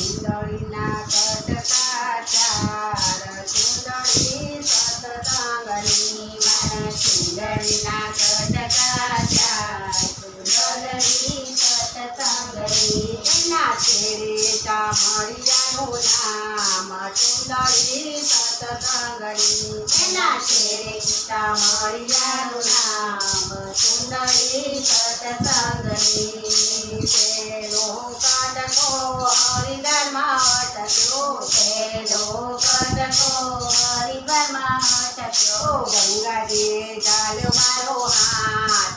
ચિંદડીના કટકા ચાર ચિંદડી સતતાંગની મારા ચિંદડીના કટકા ચાર ચિંદડી સતતાંગની એના છેડે ચામડિયાનું નામ ચિંદડી સતતાંગની એના છેડે ચામડિયાનું નામ ચિંદડી સતતાંગની તેનો કાટક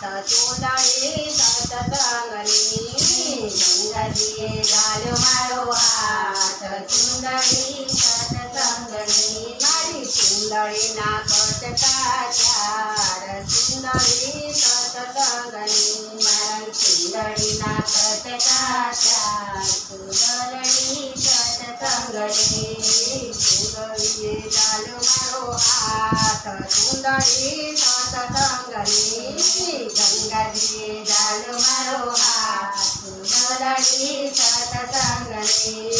ચૂંદડી સતસંગની ગંગાજી ચાલ મારો હાથ ચૂંદડી સતસંગની મારી ચૂંદડીના કટકા ચાર ચૂંદડી સતસંગની મારી ચૂંદડીના કટકા ચાર ચૂંદડી સતસંગની ચૂંદડીએ ચાલો મારો હાથ ચૂંદડી સતસંગની ગંગાજીએ ચાલો મારો હાથ ચૂંદડી સતસંગની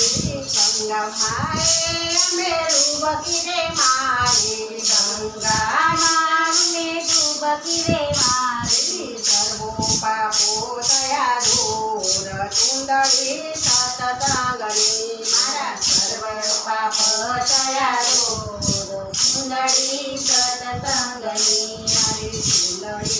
ગંગા માએ અમે ડૂબકી રે મારી ગંગા માને ડૂબકી રે મારી સર્વો પાપો તયા દૂર ચૂંદડી સતસંગની મારા સર્વ પાપ તયા દૂર ચૂંદડી મારી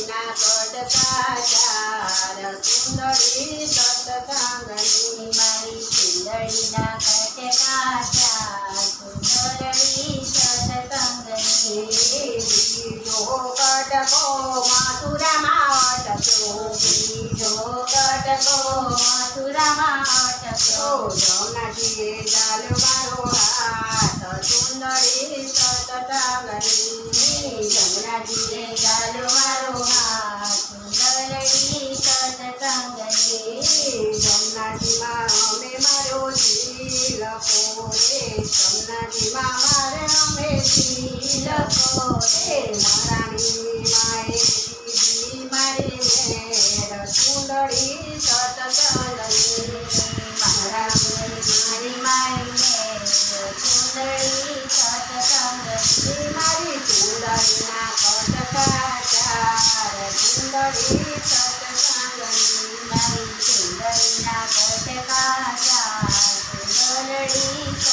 ચૂંદડીના કટકા ચાર ચૂંદડી સતસંગની મારી ચૂંદડીના કટકા ચાર ચૂંદડી સતસંગની બીજો કટકો મથુરામાં અટક્યો બીજો કટકો મથુરામાં અટક્યો જમનાજીએ ચાલ મારો હાથ જમનાજીએ ચાલ જમનાજીમાં મારે અમે શીલકો રે મારાની માએ દીધી મારી મેર ચૂંદડી સતસંગની મારાની મારી મારી સતસંગની મારી ચાર ચૂંદડી સતસંગની મારી ચૂંદડીના કટકા ચાર ચૂંદડી સતસંગની ત્રીજો કટકો દ્વારિકામાં અટક્યો ત્રીજો કટકો દ્વારિકામાં અટક્યો ભૂમતીએ ચાલ મારો હાથ ચૂંદડી સતસંગની ભૂમતીએ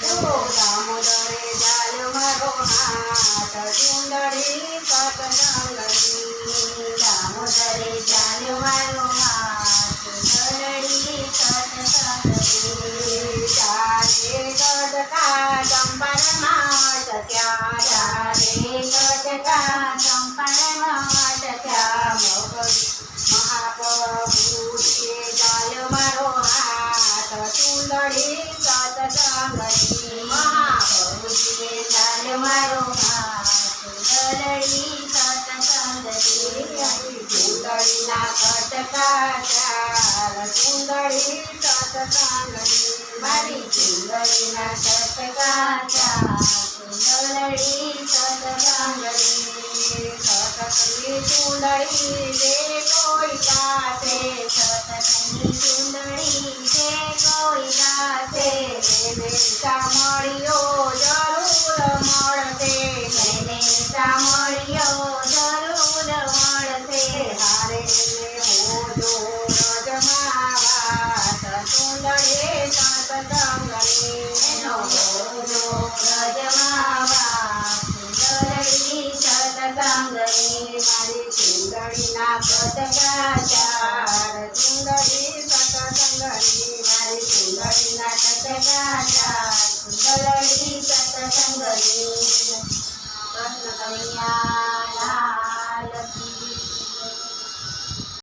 દામોદરે મારો હાથ ચૂંદડી સતસંગની ચૂંદડી સતસંગની મારી ચૂંદડીના ચાર ચૂંદડી સતસંગની સતસંગની ચૂંદડી જે કોઈ પાસે સતસંગની ચૂંદડી જે કોઈ પાસે તેને સાંભળ્યો રમાવાત કુંડળે સાત તંગળે નો રજમાવાત મારી કુંડળીના પતકા ચાર કુંડળી સાત તંગળે મારી કુંડળીના પતકા ચાર કુંડળી સાત તંગળે કૃષ્ણ કલ્યાણ